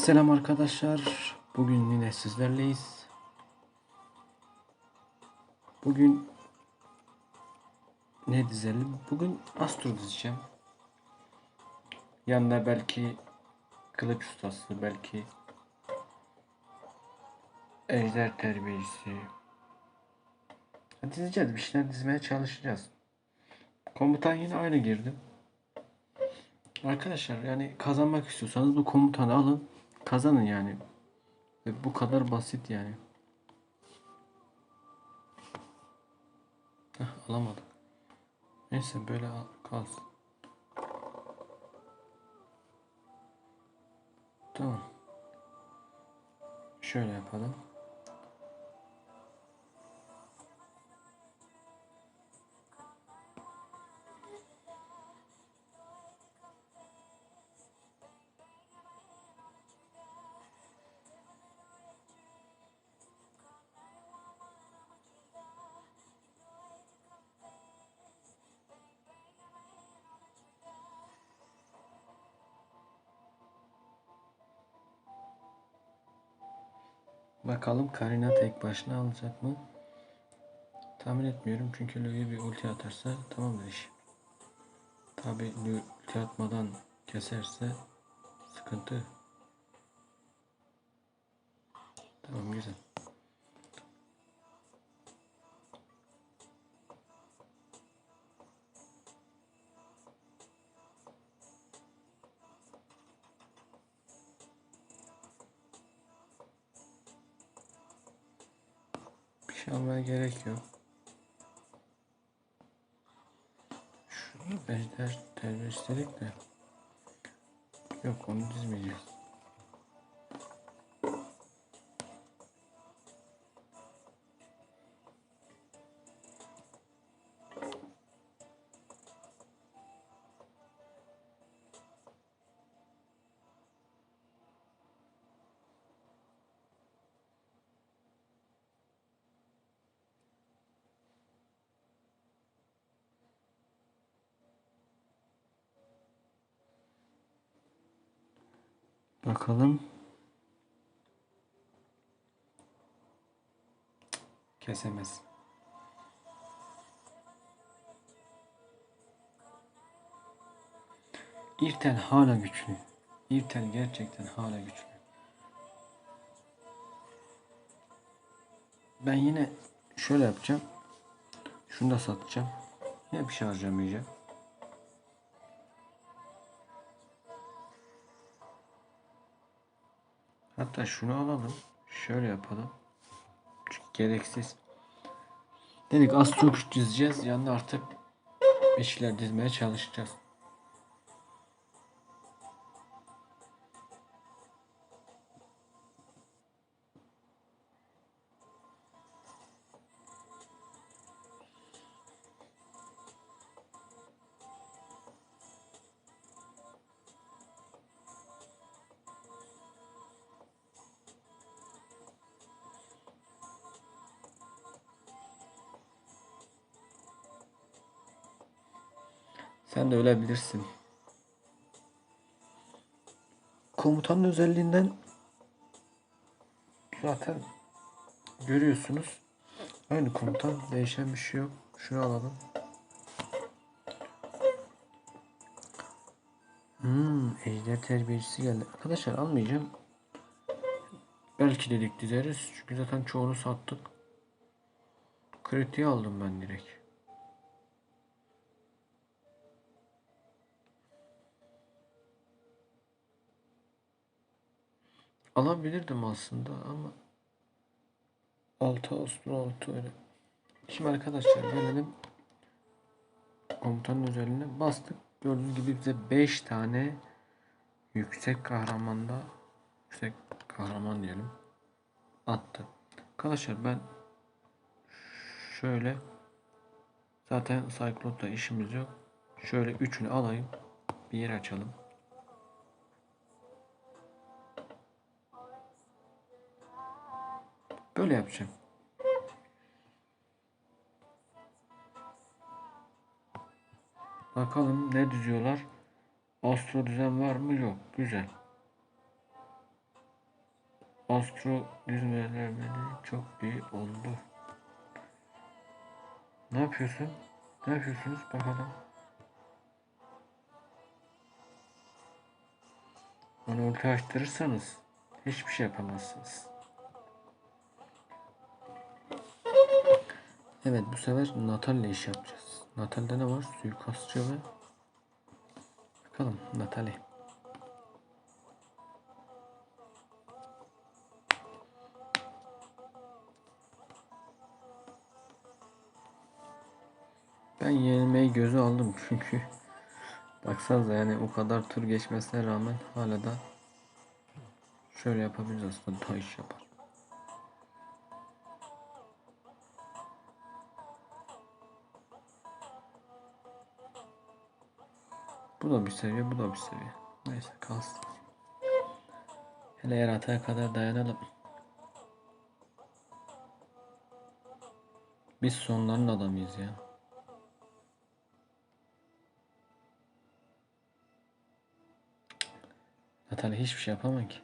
Selam arkadaşlar. Bugün yine sizlerleyiz. Bugün ne dizelim? Bugün Astro dizeceğim. Yanında belki kılıç ustası, belki ejder terbiyesi. Dizeceğiz, bir şeyler dizmeye çalışacağız. Komutan yine aynı girdim. Arkadaşlar yani kazanmak istiyorsanız bu komutanı alın. Kazanın yani. Ve bu kadar basit yani. Heh, alamadık. Neyse böyle al, kalsın. Tamam. Şöyle yapalım. Bakalım Karina tek başına alacak mı? Tahmin etmiyorum çünkü Louis bir ulti atarsa tamamdır iş. Tabi ulti atmadan keserse sıkıntı. Tamam güzel. Şey almaya gerek yok. Şu ejder terbiyesizlik de. Yok onu dizmeyeceğiz. Bakalım. Kesemez. İrtel hala güçlü. İrtel gerçekten hala güçlü. Ben yine şöyle yapacağım. Şunu da satacağım. Yine bir şey harcamayacağım. Hatta şunu alalım. Şöyle yapalım. Çünkü gereksiz. Dedik az çok dizeceğiz. Yanında artık bir şeyler dizmeye çalışacağız. Sen de ölebilirsin. Komutanın özelliğinden zaten görüyorsunuz. Aynı komutan değişen bir şey yok. Şunu alalım. Hmm, ejder terbiyecisi geldi. Arkadaşlar almayacağım. Belki dedik dizeriz. Çünkü zaten çoğunu sattık. Kritiği aldım ben direkt. Alabilirdim aslında ama 6 Ağustos 6 öyle. Şimdi arkadaşlar gelelim komutanın özelliğine bastık. Gördüğünüz gibi bize 5 tane yüksek kahramanda yüksek kahraman diyelim attı. Arkadaşlar ben şöyle zaten Cyclone'da işimiz yok. Şöyle üçünü alayım. Bir yer açalım. Böyle yapacağım. Bakalım ne düzüyorlar. Astro düzen var mı? Yok. Güzel. Astro düzmelermeli çok iyi oldu. Ne yapıyorsun? Ne yapıyorsunuz bakalım. Onu ulti açtırırsanız hiçbir şey yapamazsınız. Evet bu sefer Natal'le iş yapacağız. Natal'de ne var? Suikastçı ve Bakalım Natali. Ben yenilmeyi göze aldım çünkü baksanıza yani o kadar tur geçmesine rağmen hala da şöyle yapabiliriz aslında daha iş yapar. Bu da bir seviye, bu da bir seviye. Neyse kalsın. Hele yaratığa kadar dayanalım. Biz sonların adamıyız ya. Natalya hiçbir şey yapamam ki.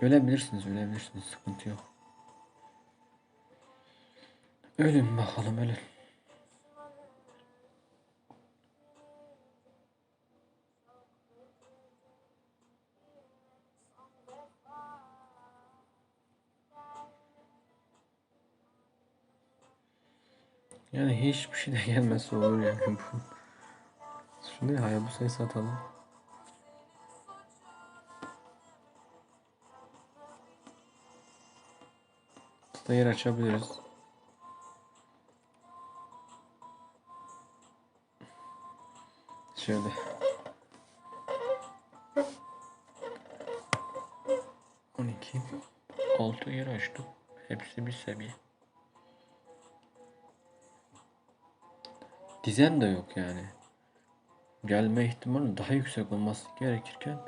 Ölebilirsiniz, ölebilirsiniz. Sıkıntı yok. Ölün bakalım, ölün. Yani hiçbir şey de gelmezse olur yani bu. Şimdi Hayabusa'yı satalım. Stayır açabiliriz. Şöyle. On iki. Altı yer açtık. Hepsi bir seviye. Dizen de yok yani. Gelme ihtimali daha yüksek olması gerekirken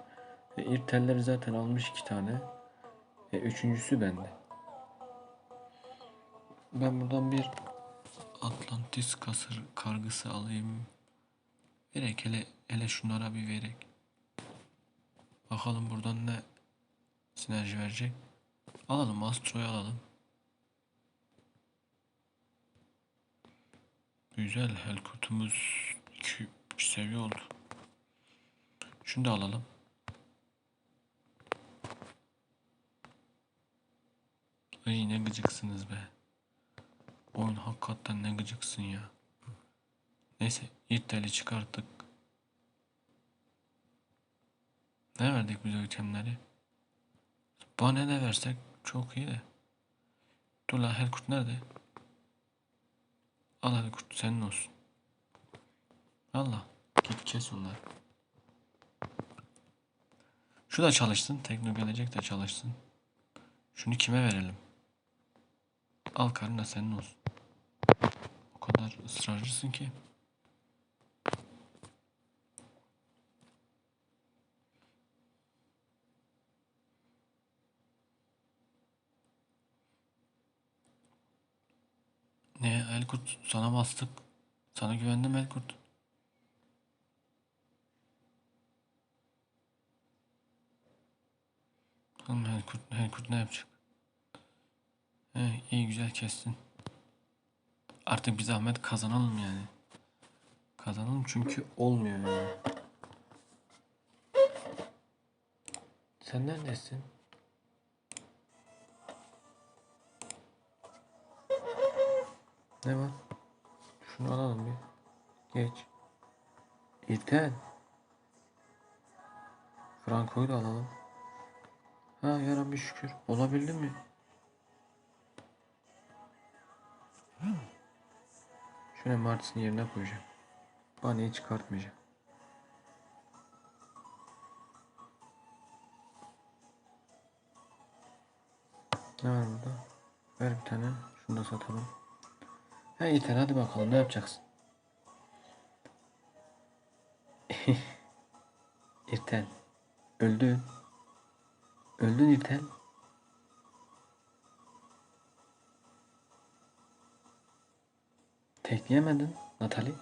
e, irtelleri zaten almış iki tane. E, üçüncüsü bende. Ben buradan bir Atlantis kasır kargısı alayım. Verek hele, hele şunlara bir verek. Bakalım buradan ne sinerji verecek. Alalım Astro'yu alalım. Güzel Helkut'umuz 2 seviye oldu. Şunu da alalım. Ay ne gıcıksınız be. Oyun hakikaten ne gıcıksın ya. Neyse irteli çıkarttık. Ne verdik bize itemleri? Bana ne versek çok iyi de. Dur lan Helkut nerede? Al hadi kurt senin olsun. Allah git kes onları. Şu da çalışsın. Tekno gelecek de çalışsın. Şunu kime verelim? Al karına senin olsun. Kadar ısrarcısın ki. Ne Elkurt sana bastık. Sana güvendim Elkurt. Bakalım Elkurt, Elkurt ne yapacak? He, iyi güzel kestin. Artık bir zahmet kazanalım yani. Kazanalım çünkü olmuyor yani. Sen neredesin? Ne var? Şunu alalım bir. Geç. İlten. Franco'yu da alalım. Ha yarın bir şükür. Olabildi mi? Şöyle Martis'in yerine koyacağım. Baneyi çıkartmayacağım. Ne var burada? Ver bir tane. Şunu da satalım. Ha yeter hadi bakalım ne yapacaksın? İrten. Öldün. Öldün İrten. Tekleyemedin Natali.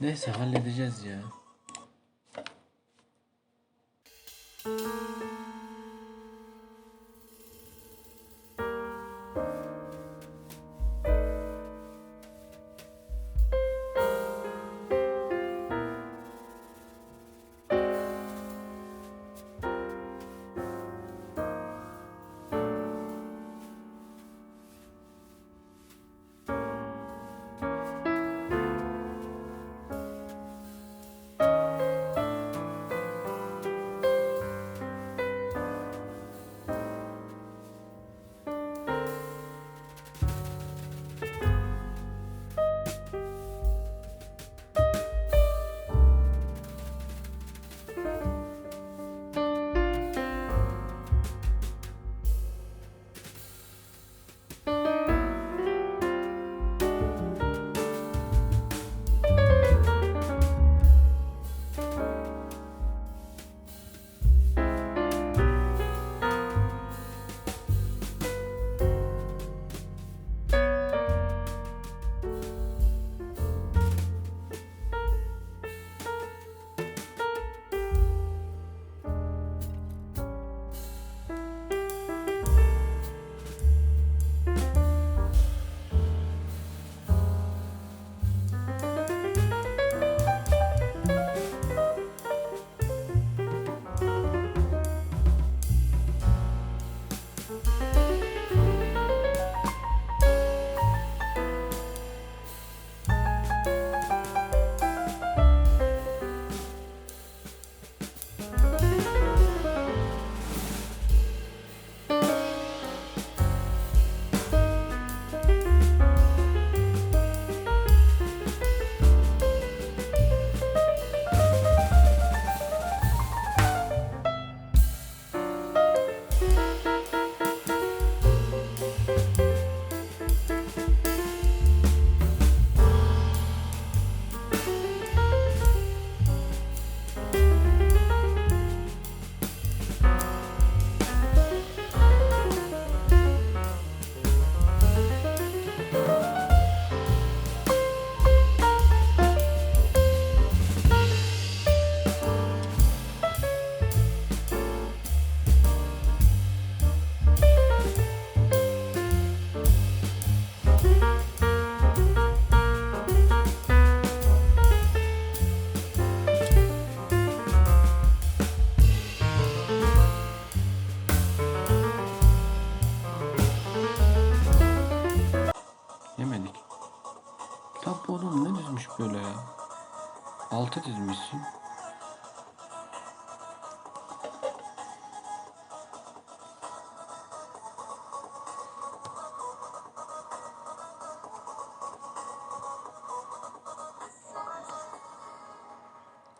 Neyse halledeceğiz ya.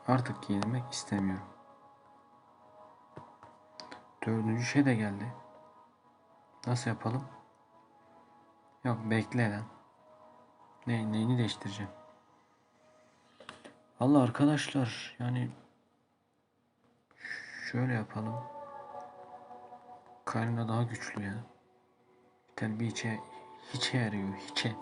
Artık yenilmek istemiyorum. Dördüncü şey de geldi. Nasıl yapalım? Yok bekle lan. Ne, neyini değiştireceğim? Allah arkadaşlar yani şöyle yapalım. Karina daha güçlü ya. İçe hiçe yarıyor hiçe.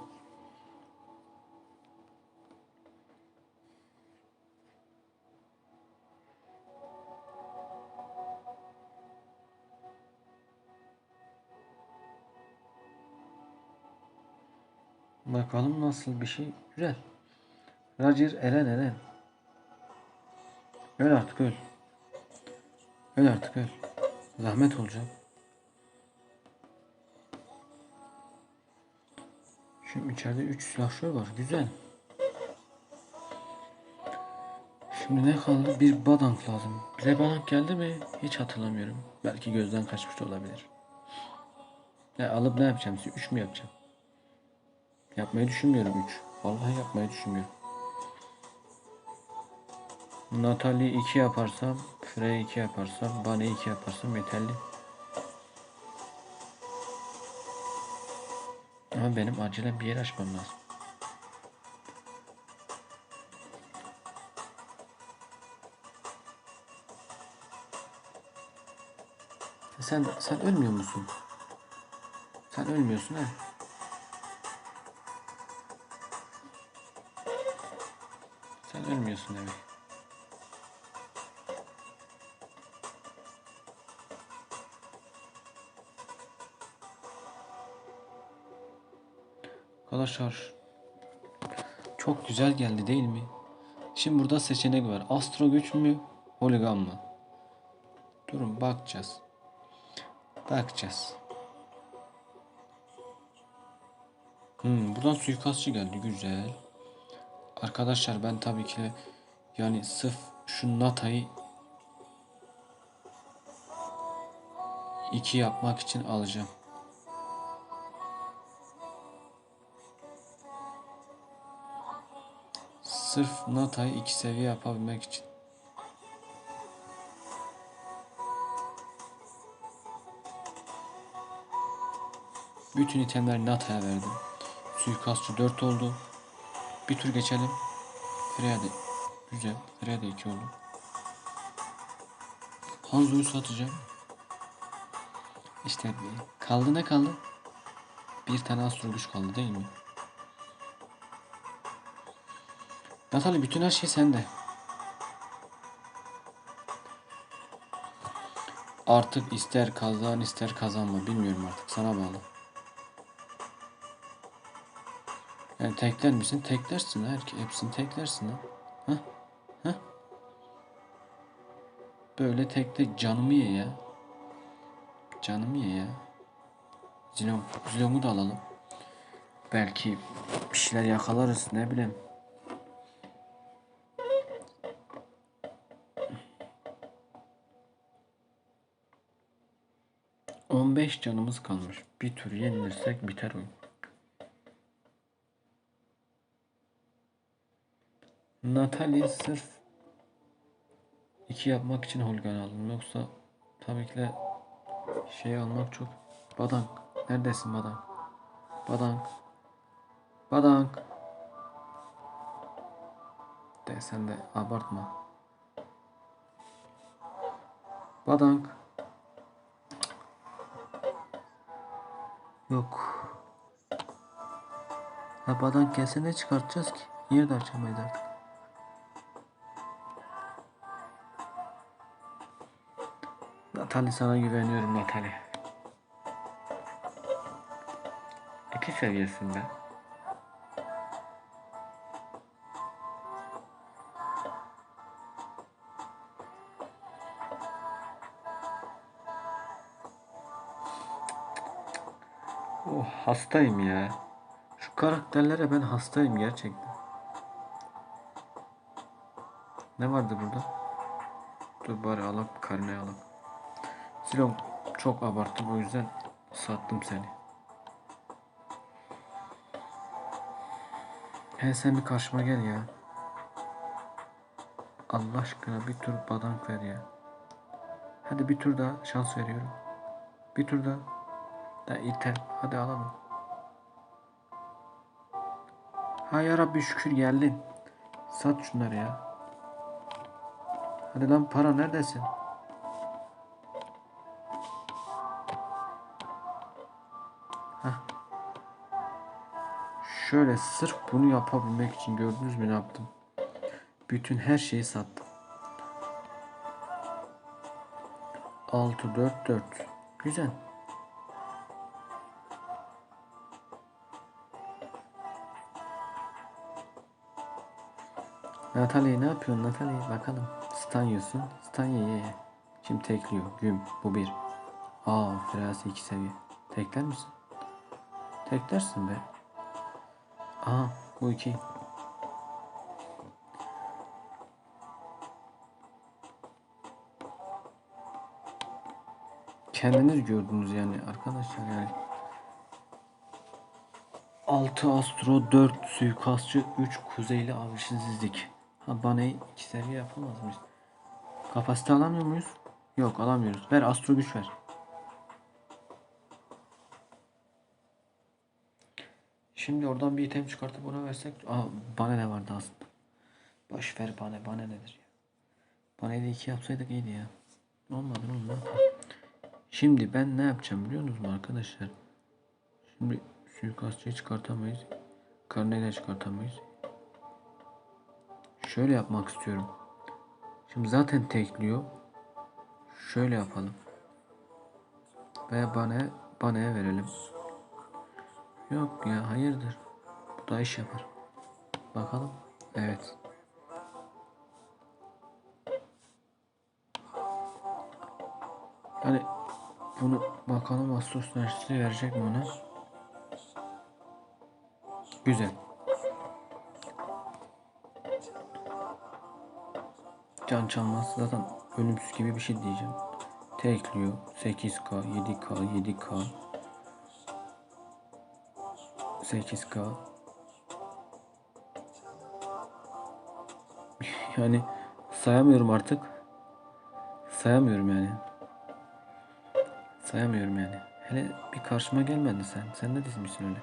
Bakalım nasıl bir şey. Güzel. Roger Eren Eren. Öl artık öl. Öl artık öl. Zahmet olacak. Şimdi içeride 3 silahşör var. Güzel. Şimdi ne kaldı? Bir badank lazım. Bize badank geldi mi? Hiç hatırlamıyorum. Belki gözden kaçmış olabilir. Ya alıp ne yapacağım? 3 mü yapacağım? Yapmayı düşünmüyorum 3. Vallahi yapmayı düşünmüyorum. Natalie 2 yaparsam, Freya 2 yaparsam, Bunny 2 yaparsam yeterli. Ama benim acilen bir yer açmam lazım. Sen sen ölmüyor musun? Sen ölmüyorsun ha? Sen ölmüyorsun demek. Arkadaşlar çok güzel geldi değil mi? Şimdi burada seçenek var. Astro güç mü? Holigan mı? Durun bakacağız. Bakacağız. Hmm, buradan suikastçı geldi. Güzel. Arkadaşlar ben tabii ki yani sırf şu Nata'yı iki yapmak için alacağım. Sırf Nata'yı iki seviye yapabilmek için. Bütün itemleri Nata'ya verdim. Suikastçı 4 oldu. Bir tur geçelim. Freya da güzel. Freya da 2 oldu. Hanzo'yu satacağım. İşte kaldı ne kaldı? Bir tane astro kaldı değil mi? Natalie bütün her şey sende. Artık ister kazan ister kazanma bilmiyorum artık sana bağlı. Yani tekler misin? Teklersin her hepsini teklersin ha. Hah? Hah? Böyle tekle canımı ye ya. Canımı ye ya. Zilong, Zilong'u da alalım. Belki bir şeyler yakalarız ne bileyim. On beş canımız kalmış. Bir tur yenilirsek biter oyun. Natalie sırf iki yapmak için Holgan aldım. Yoksa tabii ki de şey almak çok. Badank. Neredesin Badank? Badank. Badank. De sen de abartma. Badank. Yok. Ya badank gelse ne çıkartacağız ki? Niye de açamayız artık? Natali sana güveniyorum Natali. İki seviyesinde. Oh hastayım ya. Şu karakterlere ben hastayım gerçekten. Ne vardı burada? Dur bari alalım karneye alalım. Silon çok abarttım o yüzden sattım seni. He sen bir karşıma gel ya. Allah aşkına bir tur badank ver ya. Hadi bir tur daha şans veriyorum. Bir tur daha. Da yeter. Hadi alalım. Ha ya şükür geldin. Sat şunları ya. Hadi lan para neredesin? Şöyle sırf bunu yapabilmek için gördünüz mü ne yaptım? Bütün her şeyi sattım. 6 4 4. Güzel. Natalie ne yapıyorsun Natalie? Bakalım. Stan yiyorsun. Stan ye ye ye. Şimdi tekliyor. Güm. Bu bir. Aa Frasi iki seviye. Tekler misin? Teklersin be. Aha bu iki. Kendiniz gördünüz yani arkadaşlar yani. 6 astro, 4 suikastçı, 3 kuzeyli avcısızlık. Ha Bane'yi 2 seviye yapamaz mıyız? Kapasite alamıyor muyuz? Yok alamıyoruz. Ver astro güç ver. Şimdi oradan bir item çıkartıp ona versek. Aa bana ne vardı aslında. Boş ver bana bana nedir ya. Bana da iki yapsaydık iyiydi ya. Olmadı yapalım. Şimdi ben ne yapacağım biliyor musunuz arkadaşlar? Şimdi suikastçıyı çıkartamayız. Karneyle çıkartamayız. Şöyle yapmak istiyorum. Şimdi zaten tekliyor. Şöyle yapalım. Veya bana banaya verelim. Yok ya hayırdır. Bu da iş yapar. Bakalım. Evet. Yani bunu bakalım Astos Üniversitesi verecek mi ona? Güzel. Can çalmaz zaten ölümsüz gibi bir şey diyeceğim. Tekliyor 8K, 7K, 7K. 8K. Yani sayamıyorum artık. Sayamıyorum yani. Sayamıyorum yani. Hele bir karşıma gelmedi sen. Sen ne dizmişsin öyle?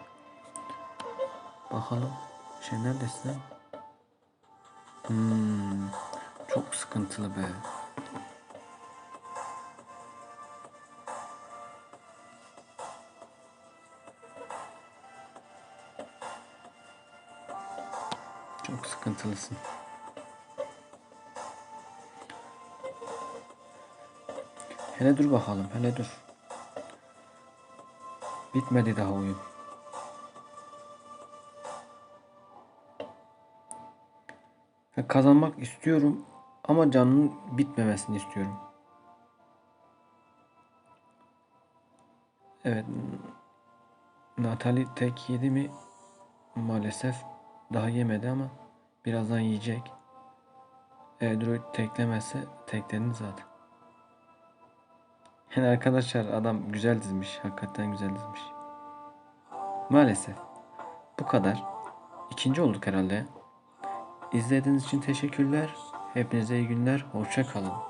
Bakalım. Şey neredesin? Hmm, çok sıkıntılı be. Sıkıntılısın. Hele dur bakalım, hele dur. Bitmedi daha oyun. Kazanmak istiyorum ama canının bitmemesini istiyorum. Evet. Natalie tek yedi mi? Maalesef daha yemedi ama birazdan yiyecek. Android teklemezse teklenir zaten. Yani arkadaşlar adam güzel dizmiş. Hakikaten güzel dizmiş. Maalesef. Bu kadar. İkinci olduk herhalde. İzlediğiniz için teşekkürler. Hepinize iyi günler. Hoşça kalın.